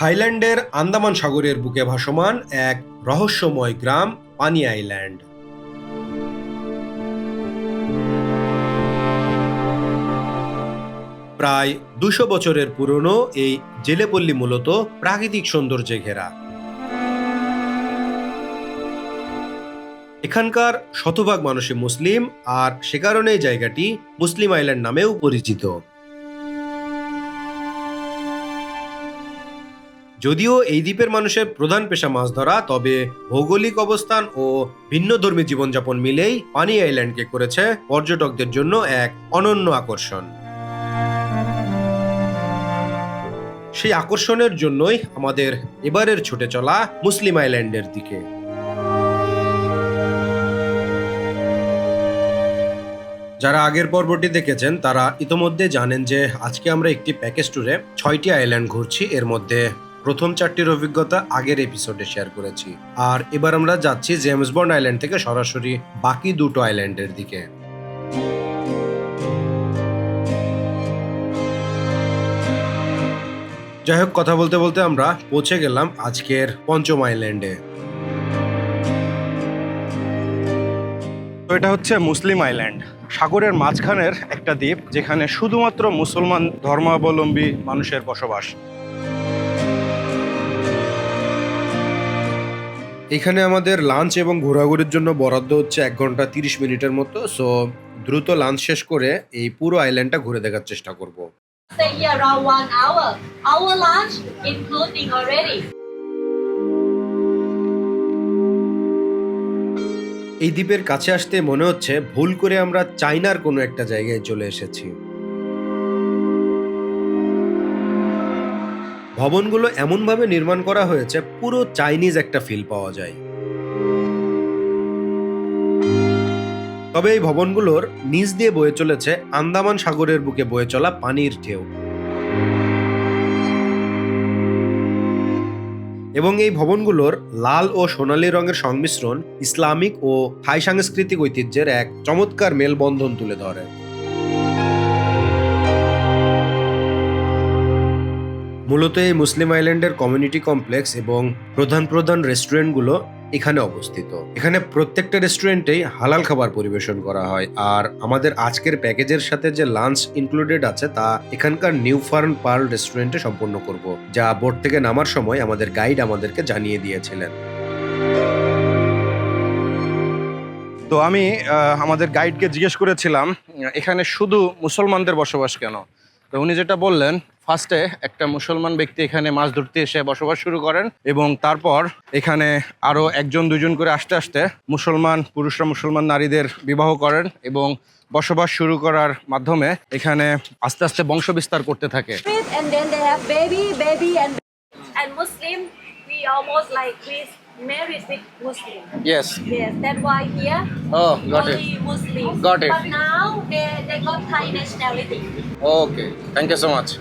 থাইল্যান্ডের আন্দামান সাগরের বুকে ভাসমান এক রহস্যময় গ্রাম পানি আইল্যান্ড। প্রায় দুশো বছরের পুরনো এই জেলেপল্লী মূলত প্রাকৃতিক সৌন্দর্যে ঘেরা। এখানকার শতভাগ মানুষই মুসলিম আর সে কারণে জায়গাটি মুসলিম আইল্যান্ড নামেও পরিচিত। যদিও এই দ্বীপের মানুষের প্রধান পেশা মাছ ধরা, তবে ভৌগোলিক অবস্থান ও ভিন্ন ধর্মী জীবনযাপন মিলেই পানি আইল্যান্ডকে করেছে পর্যটকদের জন্য এক অনন্য আকর্ষণ। সেই আকর্ষণের জন্যই আমাদের এবারের ছুটে চলা মুসলিম আইল্যান্ডের দিকে। যারা আগের পর্বটি দেখেছেন, তারা ইতোমধ্যে জানেন যে আজকে আমরা একটি প্যাকেজ ট্যুরে ছয়টি আইল্যান্ড ঘুরছি। এর মধ্যে প্রথম চারটির অভিজ্ঞতা আগের এপিসোডে শেয়ার করেছি। আর এবার আমরা যাচ্ছি জেমস বন্ড আইল্যান্ড থেকে সরাসরি বাকি দুটো আইল্যান্ডের দিকে। যাই হোক, কথা বলতে বলতে আমরা পৌঁছে গেলাম আজকের পঞ্চম আইল্যান্ডে তো এটা হচ্ছে মুসলিম আইল্যান্ড সাগরের মাঝখানের একটা দ্বীপ যেখানে শুধুমাত্র মুসলমান ধর্মাবলম্বী মানুষের বসবাস। এখানে আমাদের লাঞ্চ এবং ঘোরাঘুরির জন্য বরাদ্দ হচ্ছে এক ঘণ্টা তিরিশ মিনিটের মতো সো দ্রুত লাঞ্চ শেষ করে এই পুরো আইল্যান্ডটা ঘুরে দেখার চেষ্টা করব. এই দ্বীপের কাছে আসতে মনে হচ্ছে ভুল করে আমরা চাইনার কোনো একটা জায়গায় চলে এসেছি। ভবনগুলো এমনভাবে নির্মাণ করা হয়েছে, পুরো চাইনিজ একটা ফিল পাওয়া যায়। তবে এই ভবনগুলোর নিচ দিয়ে বয়ে চলেছে আন্দামান সাগরের বুকে বয়ে চলা পানির ঢেউ। এবং এই ভবনগুলোর লাল ও সোনালী রঙের সংমিশ্রণ ইসলামিক ও থাই সাংস্কৃতিক ঐতিহ্যের এক চমৎকার মেলবন্ধন তুলে ধরে। মূলত এই মুসলিম আইল্যান্ডের কমিউনিটি কমপ্লেক্স এবং প্রধান প্রধান রেস্টুরেন্টগুলো এখানে অবস্থিত। এখানে প্রত্যেকটা রেস্টুরেন্টেই হালাল খাবার পরিবেশন করা হয়। আর আমাদের আজকের প্যাকেজের সাথে যে লাঞ্চ ইনক্লুডেড আছে, তা এখানকার নিউ ফার্ন পার্ল রেস্টুরেন্টে সম্পন্ন করব, যা বোট থেকে নামার সময় আমাদের গাইড আমাদেরকে জানিয়ে দিয়েছিলেন। তো আমি আমাদের গাইডকে জিজ্ঞেস করেছিলাম, এখানে শুধু মুসলমানদের বসবাস কেন? তো উনি যেটা বললেন ফার্স্টে একটা মুসলমান ব্যক্তি এখানে মাছ ধরতে এসে বসবাস শুরু করেন এবং তারপর এখানে আরও একজন, দুজন করে আসতে আসতে মুসলমান পুরুষরা মুসলমান নারীদের বিবাহ করেন এবং বসবাস শুরু করার মাধ্যমে এখানে আস্তে আস্তে বংশ বিস্তার করতে থাকে And Muslim. We almost like we married is Muslim. Yes. Yes, that's why here Oh, got it. only Muslims. Got it. But now they, they got Thai nationality. Okay. Thank you so much.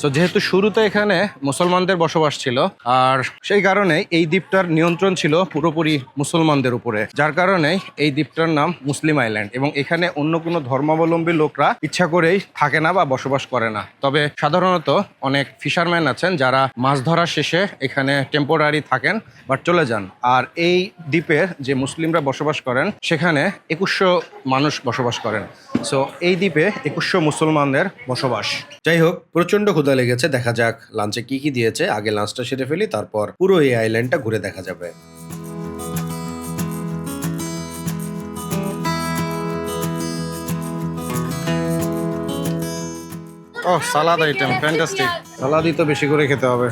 So যেহেতু শুরুতে এখানে মুসলমানদের বসবাস ছিল, আর সেই কারণে এই দ্বীপটার নিয়ন্ত্রণ ছিল পুরোপুরি মুসলমানদের উপরে। যার কারণে এই দ্বীপটার নাম মুসলিম আইল্যান্ড এবং এখানে অন্য কোনো ধর্মাবলম্বী লোকরা ইচ্ছা করেই থাকে না বা বসবাস করে না। তবে সাধারণত অনেক ফিশারম্যান আছেন যারা মাছ ধরা শেষে এখানে টেম্পোরারি থাকেন বা চলে যান। আর এই দ্বীপের যে মুসলিমরা বসবাস করেন, সেখানে একুশশো মানুষ বসবাস করেন। সো এই দ্বীপে একুশশো মুসলমানদের বসবাস। যাই হোক প্রচণ্ড ক্ষুধা লেগেছে দেখা যাক লাঞ্চে কি কি দিয়েছে। আগে লাঞ্চটা সেরে ফেলি তারপর পুরো এই আইল্যান্ডটা ঘুরে দেখা যাবে। ও সালাদ আইটেম ফ্যান্টাস্টিক সালাদই তো বেশি করে খেতে হবে।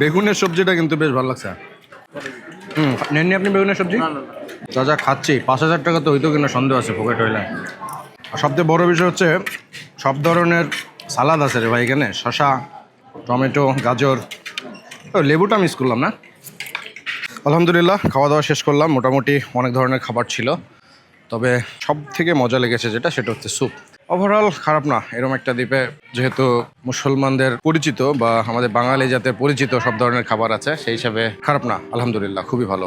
বেগুনের সবজিটা কিন্তু বেশ ভালো লাগছে। হুম নেননি আপনি বেগুনের সবজি? যা যা খাচ্ছি পাঁচ হাজার টাকা তো হইতো কিনা সন্দেহ আছে পকেট হইলে। আর সবথেকে বড় বিষয় হচ্ছে সব ধরনের সালাদ আছে রে ভাই এখানে। শশা টমেটো গাজর। ও লেবুটা মিস করলাম না? আলহামদুলিল্লাহ খাওয়া দাওয়া শেষ করলাম। মোটামুটি অনেক ধরনের খাবার ছিল। তবে সব থেকে মজা লেগেছে যেটা সেটা হচ্ছে স্যুপ ওভারঅল খারাপ না এরকম একটা দ্বীপে যেহেতু মুসলমানদের পরিচিত বা আমাদের বাঙালি যাতে পরিচিত সব ধরনের খাবার আছে, সেই হিসাবে খারাপ না, আলহামদুলিল্লাহ, খুবই ভালো।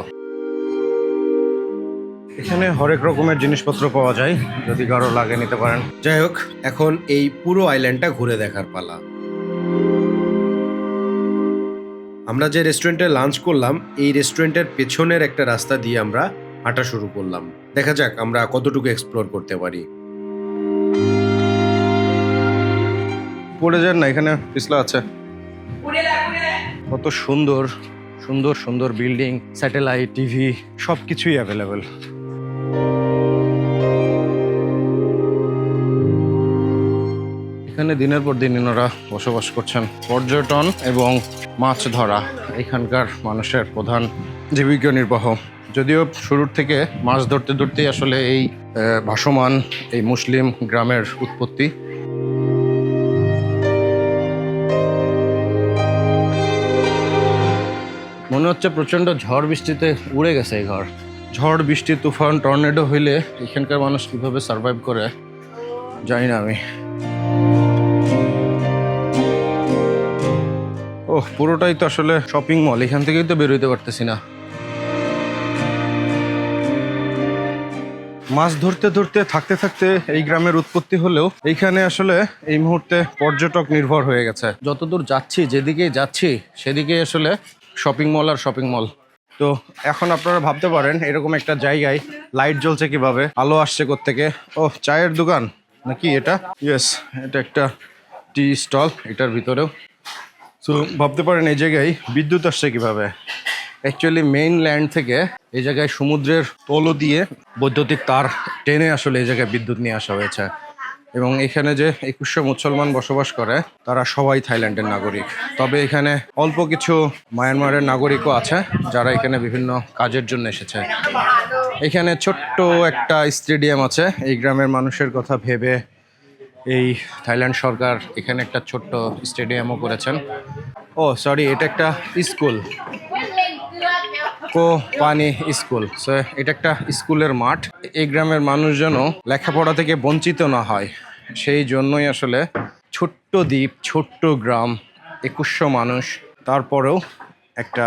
এখানে হরেক রকমের জিনিসপত্র পাওয়া যায়, যদি কারও লাগে নিতে পারেন। যাই হোক, এখন এই পুরো আইল্যান্ডটা ঘুরে দেখার পালা। আমরা যে রেস্টুরেন্টে লাঞ্চ করলাম, এই রেস্টুরেন্টের পেছনের একটা রাস্তা দিয়ে আমরা হাঁটা শুরু করলাম। দেখা যাক আমরা কতটুকু এক্সপ্লোর করতে পারি। পড়ে যান না এখানে পিছলা আছে। কত সুন্দর সুন্দর সুন্দর বিল্ডিং স্যাটেলাইট টিভি সব কিছুই অ্যাভেলেবেল এখানে দিনের পর দিন ওনারা বসবাস করছেন। পর্যটন এবং মাছ ধরা এখানকার মানুষের প্রধান জীবিকা নির্বাহ। যদিও শুরুর থেকে মাছ ধরতে ধরতেই আসলে এই ভাসমান এই মুসলিম গ্রামের উৎপত্তি। মনে হচ্ছে প্রচণ্ড ঝড় বৃষ্টিতে উড়ে গেছে এই ঘর। ঝড়, বৃষ্টি, তুফান, টর্নেডো হইলে এখানকার মানুষ কীভাবে সার্ভাইভ করে, জানি না আমি। ওহ, পুরোটাই তো আসলে শপিং মল এখান থেকেই তো বেরোতে পারতেছি না। মাছ ধরতে ধরতে, থাকতে থাকতে এই গ্রামের উৎপত্তি হলেও এইখানে আসলে এই মুহূর্তে পর্যটক নির্ভর হয়ে গেছে। যতদূর যাচ্ছি যেদিকে যাচ্ছি সেদিকে আসলে শপিং মল আর শপিং মল। তো এখন আপনারা ভাবতে পারেন, এরকম একটা জায়গায় লাইট জ্বলছে কীভাবে? আলো আসছে থেকে ও, চায়ের দোকান? নাকি এটা? ইয়েস এটা একটা টি স্টল, এটার ভিতরেও। তো ভাবতে পারেন এই জায়গায় বিদ্যুৎ আসছে কীভাবে? অ্যাকচুয়ালি মেইন ল্যান্ড থেকে এই জায়গায় সমুদ্রের তলো দিয়ে বৈদ্যুতিক তার টেনে আসলে এই জায়গায় বিদ্যুৎ নিয়ে আসা হয়েছে। এবং এখানে যে একুশশো মুসলমান বসবাস করে, তারা সবাই থাইল্যান্ডের নাগরিক। তবে এখানে অল্প কিছু মায়ানমারের নাগরিকও আছে, যারা এখানে বিভিন্ন কাজের জন্য এসেছে। এখানে ছোট্ট একটা স্টেডিয়াম আছে। এই গ্রামের মানুষের কথা ভেবে এই থাইল্যান্ড সরকার এখানে একটা ছোট্ট স্টেডিয়ামও করেছেন। ও সরি এটা একটা স্কুল। কো পানি স্কুল। সো, এটা একটা স্কুলের মাঠ। এই গ্রামের মানুষ যেন লেখাপড়া থেকে বঞ্চিত না হয়, সেই জন্যই আসলে ছোট্ট দ্বীপ, ছোট্ট গ্রাম, একুশশো মানুষ তারপরেও একটা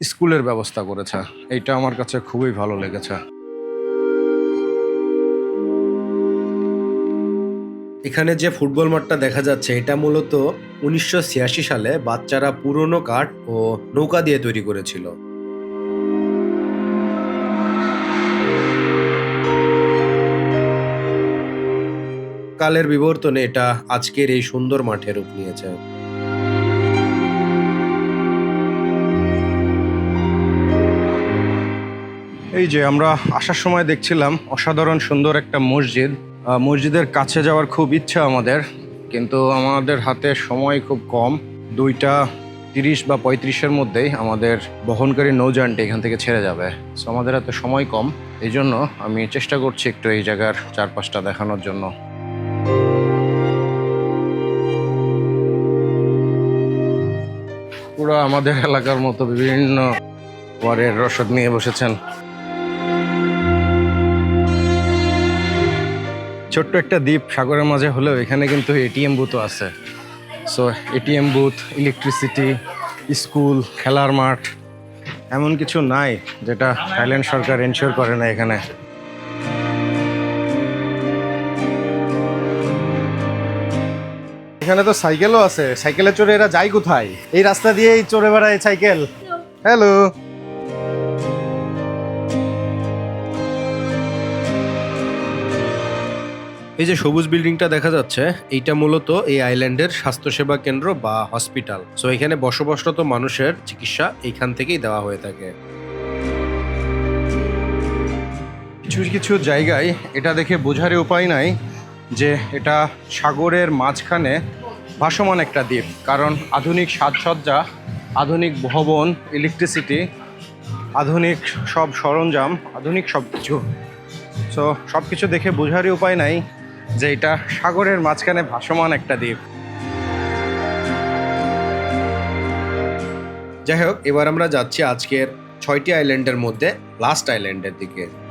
স্কুলের ব্যবস্থা করেছে। এইটা আমার কাছে খুবই ভালো লেগেছে। এখানে যে ফুটবল মাঠটা দেখা যাচ্ছে, এটা মূলত উনিশশো ছিয়াশি সালে বাচ্চারা পুরনো কাঠ ও নৌকা দিয়ে তৈরি করেছিল। কালের বিবর্তনে এটা আজকের এই সুন্দর মাঠের রূপ নিয়েছে। এই যে আমরা আসার সময় দেখছিলাম অসাধারণ সুন্দর একটা মসজিদ। মসজিদের কাছে যাওয়ার খুব ইচ্ছা আমাদের, কিন্তু আমাদের হাতে সময় খুব কম। দুইটা তিরিশ বা পঁয়ত্রিশের মধ্যেই আমাদের বহনকারী নৌযানটি এখান থেকে ছেড়ে যাবে। সো আমাদের হাতে সময় কম। এই জন্য আমি চেষ্টা করছি একটু এই জায়গার চারপাশটা দেখানোর জন্য। পুরো আমাদের এলাকার মতো বিভিন্ন ওয়ারের রসদ নিয়ে বসেছেন। ছোট্ট একটা দ্বীপ সাগরের মাঝে হলেও এখানে কিন্তু এটিএম বুথও আছে। So ATM booth electricity school খেলার মাঠ, এমন কিছু নাই যেটা থাইল্যান্ড সরকার এনশিওর করে না এখানে। এখানে তো সাইকেলও আছে। সাইকেলে চড়ে এরা যায় কোথায়? এই রাস্তা দিয়েই চড়ে বেড়ায় সাইকেল। হ্যালো এই যে সবুজ বিল্ডিংটা দেখা যাচ্ছে এইটা মূলত এই আইল্যান্ডের স্বাস্থ্যসেবা কেন্দ্র বা হসপিটাল। সো এখানে বসবাসরত মানুষের চিকিৎসা এইখান থেকেই দেওয়া হয়ে থাকে। কিছু কিছু জায়গায় এটা দেখে বোঝার উপায় নাই। যে এটা সাগরের মাঝখানে ভাসমান একটা দ্বীপ। কারণ আধুনিক সাজসজ্জা, আধুনিক ভবন ইলেকট্রিসিটি আধুনিক সব সরঞ্জাম, আধুনিক সব কিছু। সো সব কিছু দেখে বোঝারই উপায় নাই যে এটা সাগরের মাঝখানে ভাসমান একটা দ্বীপ। যাই হোক, এবার আমরা যাচ্ছি আজকের ছয়টি আইল্যান্ডের মধ্যে লাস্ট আইল্যান্ডের দিকে।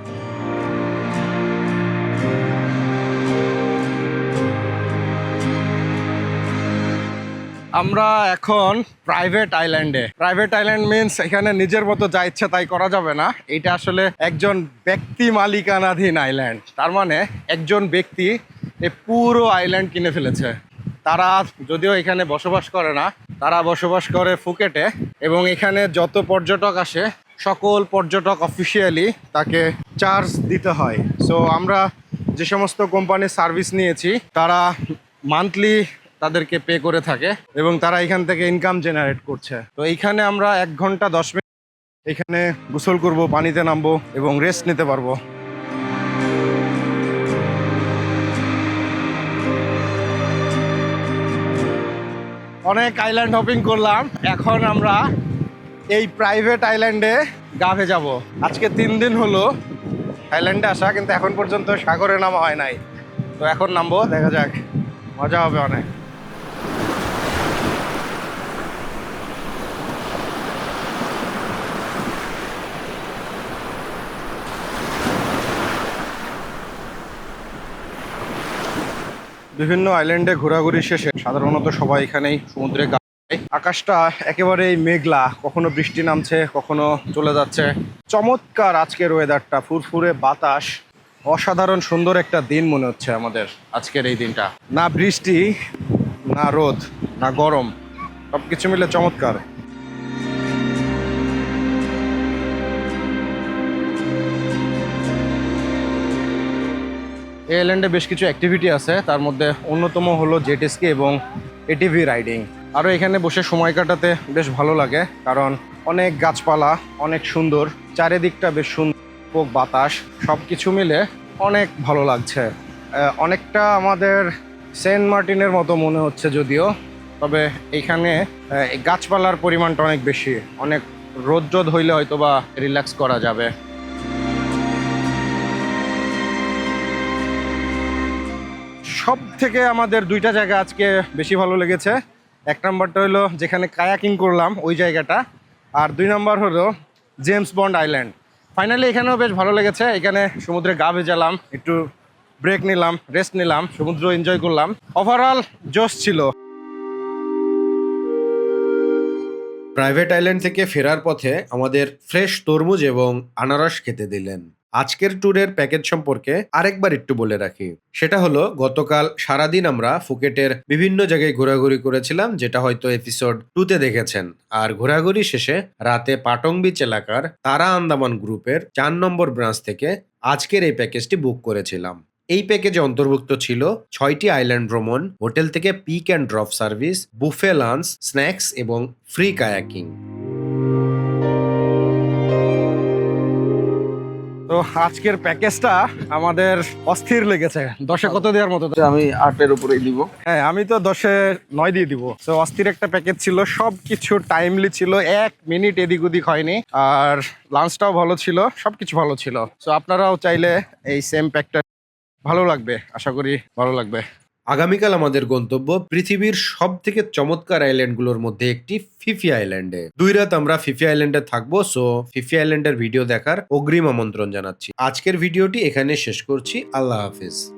আমরা এখন প্রাইভেট আইল্যান্ডে প্রাইভেট আইল্যান্ড মিনস এখানে নিজের মতো যা ইচ্ছা তাই করা যাবে না। এটা আসলে একজন ব্যক্তি মালিকানাধীন আইল্যান্ড তার মানে একজন ব্যক্তি এই পুরো আইল্যান্ড কিনে ফেলেছে। তারা যদিও এখানে বসবাস করে না, তারা বসবাস করে ফুকেটে এবং এখানে যত পর্যটক আসে, সকল পর্যটক অফিসিয়ালি তাকে চার্জ দিতে হয়। সো আমরা যে সমস্ত কোম্পানির সার্ভিস নিয়েছি, তারা মান্থলি তাদেরকে পে করে থাকে এবং তারা এখান থেকে ইনকাম জেনারেট করছে। তো এইখানে আমরা এক ঘণ্টা দশ মিনিট এখানে গোসল করব, পানিতে নামবো এবং রেস্ট নিতে পারব। অনেক আইল্যান্ড হপিং করলাম। এখন আমরা এই প্রাইভেট আইল্যান্ডে গা যাব আজকে তিন দিন হলো আইল্যান্ডে আসা, কিন্তু এখন পর্যন্ত সাগরে নামা হয় নাই। তো এখন নামবো, দেখা যাক। মজা হবে অনেক। বিভিন্ন আইল্যান্ডে ঘোরাঘুরি শেষে সাধারণত সবাই এখানেই সমুদ্রে আকাশটা একেবারেই মেঘলা, কখনো বৃষ্টি নামছে, কখনো চলে যাচ্ছে। চমৎকার আজকের ওয়েদারটা ফুরফুরে বাতাস। অসাধারণ সুন্দর একটা দিন মনে হচ্ছে আমাদের আজকের এই দিনটা। না বৃষ্টি, না রোদ, না গরম সব কিছু মিলে চমৎকার। এই বেশ কিছু অ্যাক্টিভিটি আছে। তার মধ্যে অন্যতম হলো জেট স্কি এবং এটিভি রাইডিং আরও এখানে বসে সময় কাটাতে বেশ ভালো লাগে, কারণ অনেক গাছপালা, অনেক সুন্দর, চারিদিকটা বেশ সুন্দর বাতাস সব কিছু মিলে অনেক ভালো লাগছে। অনেকটা আমাদের সেন্ট মার্টিনের মতো মনে হচ্ছে যদিও, তবে এখানে গাছপালার পরিমাণটা অনেক বেশি। অনেক রোদ রোদ হইলে হয়তো বা রিল্যাক্স করা যাবে। সব থেকে আমাদের দুইটা জায়গা আজকে বেশি ভালো লেগেছে। এক নম্বরটা হলো যেখানে কায়াকিং করলাম, ওই জায়গাটা। আর দুই নম্বর হলো জেমস বন্ড আইল্যান্ড। ফাইনালি এখানেও বেশ ভালো লেগেছে। এখানে সমুদ্রে গা ভেজালাম, একটু ব্রেক নিলাম রেস্ট নিলাম, সমুদ্র এনজয় করলাম। ওভারঅল জোশ ছিল। প্রাইভেট আইল্যান্ড থেকে ফেরার পথে আমাদের ফ্রেশ তরমুজ এবং আনারস খেতে দিলেন। আজকের ট্যুরের প্যাকেজ সম্পর্কে আরেকবার একটু বলে রাখি। সেটা হলো, গতকাল সারাদিন আমরা ফুকেটের বিভিন্ন জায়গায় ঘোরাঘুরি করেছিলাম, যেটা হয়তো এপিসোড টুতে দেখেছেন। আর ঘোরাঘুরি শেষে রাতে পাটং বিচ এলাকার তারা আন্দামান গ্রুপের চার নম্বর ব্রাঞ্চ থেকে আজকের এই প্যাকেজটি বুক করেছিলাম। এই প্যাকেজে অন্তর্ভুক্ত ছিল ছয়টি আইল্যান্ড ভ্রমণ, হোটেল থেকে pick and drop service buffet lunch snacks এবং ফ্রি কায়াকিং তো আজকের প্যাকেজটা আমাদের অস্থির লেগেছে। দশে কত দেওয়ার মতো? আমি আটের উপরেই দিব। হ্যাঁ আমি তো দশে নয় দিয়ে দিব। তো অস্থির একটা প্যাকেজ ছিল। সব কিছু টাইমলি ছিল। এক মিনিট এদিক ওদিক হয়নি। আর লাঞ্চটাও ভালো ছিল। সব কিছু ভালো ছিল। তো আপনারাও চাইলে এই সেম প্যাকটা ভালো লাগবে। আশা করি ভালো লাগবে। আগামীকাল আমাদের গন্তব্য পৃথিবীর সব থেকে চমৎকার আইল্যান্ডগুলোর মধ্যে একটি ফিফি আইল্যান্ডে দুই রাত আমরা ফিফি আইল্যান্ডে থাকব সো ফিফি আইল্যান্ডের ভিডিও দেখার অগ্রিম আমন্ত্রণ জানাচ্ছি। আজকের ভিডিওটি এখানে শেষ করছি। আল্লাহ হাফিজ।